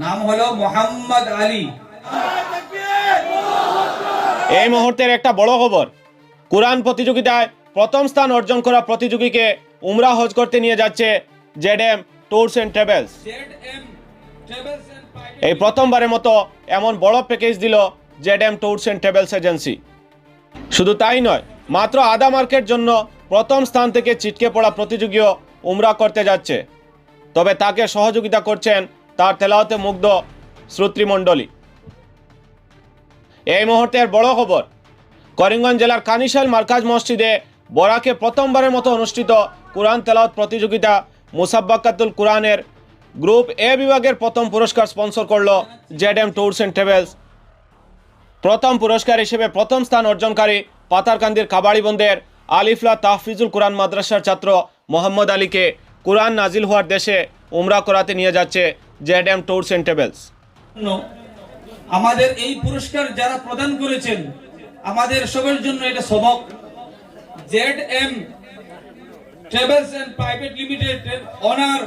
নাম হলো মোহাম্মদ আলী। এই মুহূর্তের একটা বড় খবর। কোরআন প্রতিযোগিতায় প্রথম স্থান অর্জন করা প্রতিযোগীকে উমরা হজ করতে নিয়ে যাচ্ছে Z M tours and travels. এই প্রথমবারের মতো এমন বড় প্যাকেজ দিল ZM tours and travels agency. শুধু তাই নয় মাত্র আধা মার্কের জন্য প্রথম স্থান থেকে ছিটকে পড়া প্রতিযোগীও উমরা করতে যাচ্ছে। তবে তাকে সহযোগিতা করছেন তার তেলাওতে মুগ্ধ শ্রোতৃমণ্ডলী। এই মুহূর্তের বড় খবর, করিমগঞ্জ জেলার কানিশাল মার্কাজ মসজিদে বরাকে প্রথমবারের মতো অনুষ্ঠিত কোরআন তেলাওয়াত প্রতিযোগিতা মুসাব্বাকাতুল কোরআনের গ্রুপ এ বিভাগের প্রথম পুরস্কার স্পন্সর করল Z M tours and travels. প্রথম পুরস্কার হিসেবে প্রথম স্থান অর্জনকারী পাতারকান্দির কাবাড়িবন্দের আলিফলা তাহফিজুল কোরআন মাদ্রাসার ছাত্র মোহাম্মদ আলীকে কোরআন নাজিল হওয়ার দেশে উমরা করাতে নিয়ে যাচ্ছে Z M tours and travels আমাদের এই পুরস্কার যারা প্রদান করেছেন, আমাদের সবার জন্য এটা সবক। Z M travels and private limited owner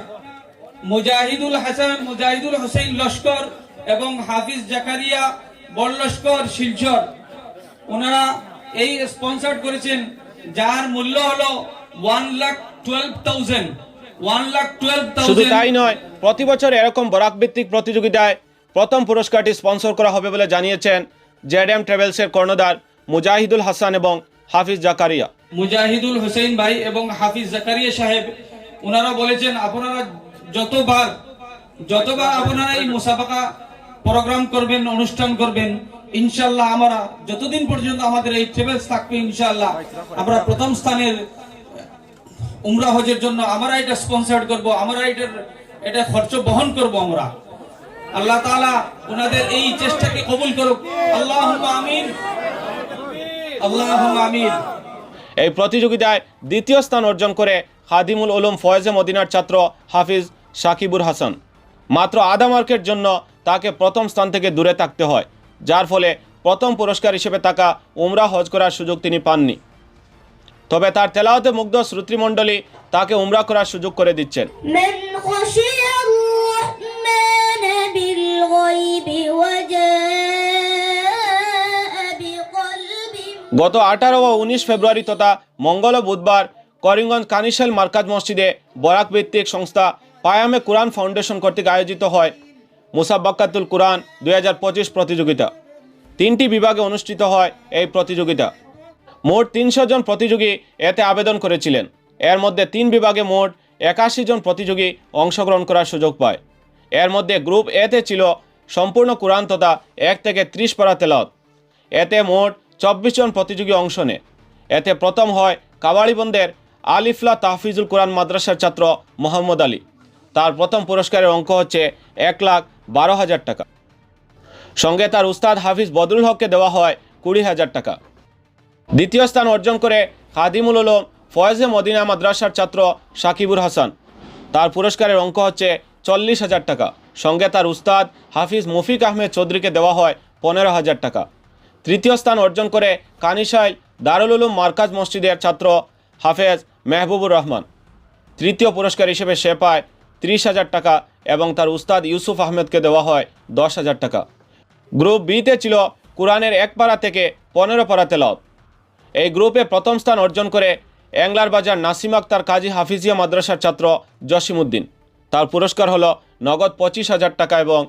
Mujahidul Hasan, Mujahidul Hossain Laskar এবং হাফিজ জাকারিয়া বড় লস্কর শিলচর। ওনারা এই স্পন্সর করেছেন, যার মূল্য হলো ওয়ান লাখ টুয়েলভ থাউজেন্ড শুধু তাই নয় প্রতি বছর এরকম বরাক ভিত্তিক প্রতিযোগিতায় প্রথম পুরস্কারটি স্পন্সর করা হবে বলে জানিয়েছেন জেড এম ট্রাভেলসের কর্ণধার মুজাহিদুল হাসান এবং হাফিজ জাকারিয়া। মুজাহিদুল হোসেন ভাই এবং হাফিজ জাকারিয়া সাহেব ওনারা বলেছেন আপনারা যতবার যতবার আপনারা এই মুসাফাকা প্রোগ্রাম করবেন অনুষ্ঠান করবেন ইনশাল্লাহ আমরা যতদিন পর্যন্ত আমাদের এই ট্রেভেলস থাকবে ইনশাল্লাহ আমরা প্রথম স্থানের উমরা হজের জন্য আমরা এটা স্পন্সর করব, আমরা এটার, এটা খরচ বহন করব আমরা। আল্লাহ তাআলা ওনাদের এই চেষ্টাকে কবুল করুক। আল্লাহ আমিন। আল্লাহ আমিন। এই প্রতিযোগিতায় দ্বিতীয় স্থান অর্জন করে হাদিমুল উলুম ফয়েজে মদিনার ছাত্র হাফিজ সাকিবুর হাসান। মাত্র আধা মার্কের জন্য তাকে প্রথম স্থান থেকে দূরে থাকতে হয়, যার ফলে প্রথম পুরস্কার হিসেবে তাকা উমরা হজ করার সুযোগ তিনি পাননি। তবে তার তেলাওতে মুগ্ধ শ্রুতিমণ্ডলী তাকে উমরা করার সুযোগ করে দিচ্ছেন। গত আঠারো ও উনিশ ফেব্রুয়ারি তথা মঙ্গল ও বুধবার করিমগঞ্জ কানিশাল মার্কাজ মসজিদে বরাক ভিত্তিক সংস্থা পায়ামে কোরআন ফাউন্ডেশন কর্তৃক আয়োজিত হয় মুসাব্বাকাতুল কোরআন দুই প্রতিযোগিতা। তিনটি বিভাগে অনুষ্ঠিত হয় এই প্রতিযোগিতা। মোট তিনশো জন প্রতিযোগী এতে আবেদন করেছিলেন। এর মধ্যে তিন বিভাগে মোট একাশি জন প্রতিযোগী অংশগ্রহণ করার সুযোগ পায়। এর মধ্যে গ্রুপ এতে ছিল সম্পূর্ণ কোরআন তথা এক থেকে ত্রিশ পারা তেলত এতে মোট চব্বিশ জন প্রতিযোগী অংশ নেয়। এতে প্রথম হয় কাবাড়িবন্দের আলিফলা তাহফিজুল কোরআন মাদ্রাসার ছাত্র মোহাম্মদ আলী। তার প্রথম পুরস্কারের অঙ্ক হচ্ছে এক লাখ বারো হাজার টাকা। সঙ্গে তার উস্তাদ হাফিজ বদরুল হককে দেওয়া হয় কুড়ি হাজার টাকা। দ্বিতীয় স্থান অর্জন করে খাদিমুল উলুম, ফয়েজে মদিনা মাদ্রাসার ছাত্র সাকিবুর হাসান। তার পুরস্কারের অঙ্ক হচ্ছে চল্লিশ হাজার টাকা। সঙ্গে তার উস্তাদ হাফিজ মুফিক আহমেদ চৌধুরীকে দেওয়া হয় পনেরো হাজার টাকা। তৃতীয় স্থান অর্জন করে কানিশাইল দারুল উলুম মার্কাজ মসজিদের ছাত্র হাফেজ মেহবুবুর রহমান। তৃতীয় পুরস্কার হিসেবে সে পায় ত্রিশ হাজার টাকা এবং তার উস্তাদ ইউসুফ আহমেদকে দেওয়া হয় দশ হাজার টাকা। গ্রুপ বিতে ছিল কোরআনের এক পাড়া থেকে পনেরো পাড়া তেলাওত এই গ্রুপে প্রথম স্থান অর্জন করে অ্যাংলার বাজার নাসিম আক্তার, কাজী হাফিজিয়া মাদ্রাসার ছাত্র জসিমউদ্দিন তার পুরস্কার হলো নগদ পঁচিশ হাজার টাকা এবং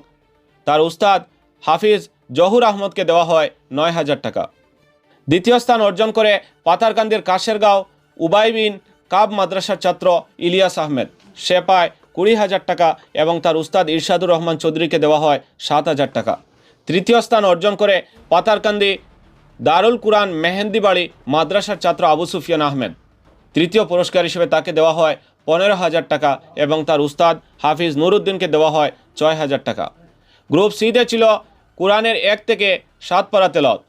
তার উস্তাদ হাফিজ জহুর আহমদকে দেওয়া হয় নয় হাজার টাকা। দ্বিতীয় স্থান অর্জন করে পাতারকান্দির কাশেরগাঁও উবাই বিন কাব মাদ্রাসার ছাত্র ইলিয়াস আহমেদ। সে পায় কুড়ি হাজার টাকা এবং তার উস্তাদ ইরশাদুর রহমান চৌধুরীকে দেওয়া হয় সাত হাজার টাকা। তৃতীয় স্থান অর্জন করে পাতারকান্দি দারুল কুরআন মেহেন্দিবাড়ি মাদ্রাসার ছাত্র আবু সুফিয়ান আহমেদ। তৃতীয় পুরস্কার হিসেবে তাকে দেওয়া হয় পনেরো হাজার টাকা এবং তার উস্তাদ হাফিজ নুরুদ্দিনকে দেওয়া হয় ছয় হাজার টাকা। গ্রুপ সিতে ছিল কোরআনের এক থেকে সাত পারা তেলত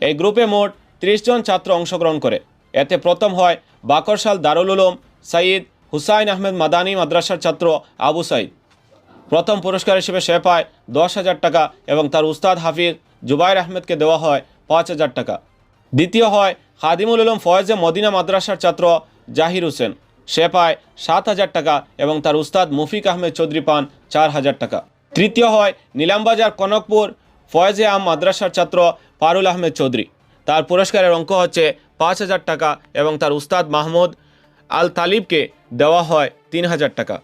এই গ্রুপে মোট ত্রিশ জন ছাত্র অংশগ্রহণ করে। এতে প্রথম হয় বাকরশাল দারুল উলুম সাইদ হুসাইন আহমেদ মাদানী মাদ্রাসার ছাত্র আবু সাইদ। প্রথম পুরস্কার হিসেবে সে পায় দশ হাজার টাকা এবং তার উস্তাদ হাফিজ জুবাইর আহমেদকে দেওয়া হয় পাঁচ হাজার টাকা। দ্বিতীয় হয় খাদিমুল উলুম ফয়েজে মদিনা মাদ্রাসার ছাত্র জাহির হোসেন। সে পায় সাত হাজার টাকা এবং তার উস্তাদ মুফিক আহমেদ চৌধুরী পান চার হাজার টাকা। তৃতীয় হয় নিলামবাজার কনকপুর ফয়েজে আম মাদ্রাসার ছাত্র পারুল আহমেদ চৌধুরী। তার পুরস্কারের অঙ্ক হচ্ছে পাঁচ হাজার টাকা এবং তার উস্তাদ মাহমুদ আল তালিবকে দেওয়া হয় তিন হাজার টাকা।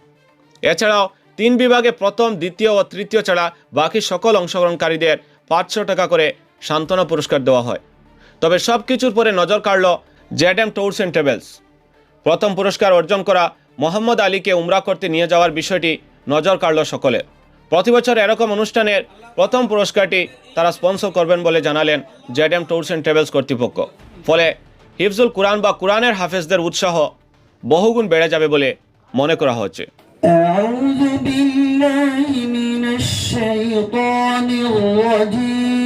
এছাড়াও তিন বিভাগে প্রথম, দ্বিতীয় ও তৃতীয় ছাড়া বাকি সকল অংশগ্রহণকারীদের পাঁচশো টাকা করে সান্ত্বনা পুরস্কার দেওয়া হয় তবে সব কিছুর পরে নজর কাড়ল Z M tours and travels প্রথম পুরস্কার অর্জন করা মোহাম্মদ আলীকে উমরা করতে নিয়ে যাওয়ার বিষয়টি নজর কাড়ল সকলের প্রতি বছর এরকম অনুষ্ঠানের প্রথম পুরস্কারটি তারা স্পন্সর করবেন বলে জানালেন Z M tours and travels কর্তৃপক্ষ ফলে হিফজুল কোরআন বা কোরআনের হাফেজদের উৎসাহ বহুগুণ বেড়ে যাবে বলে মনে করা হচ্ছে أعوذ بالله من الشيطان الرجيم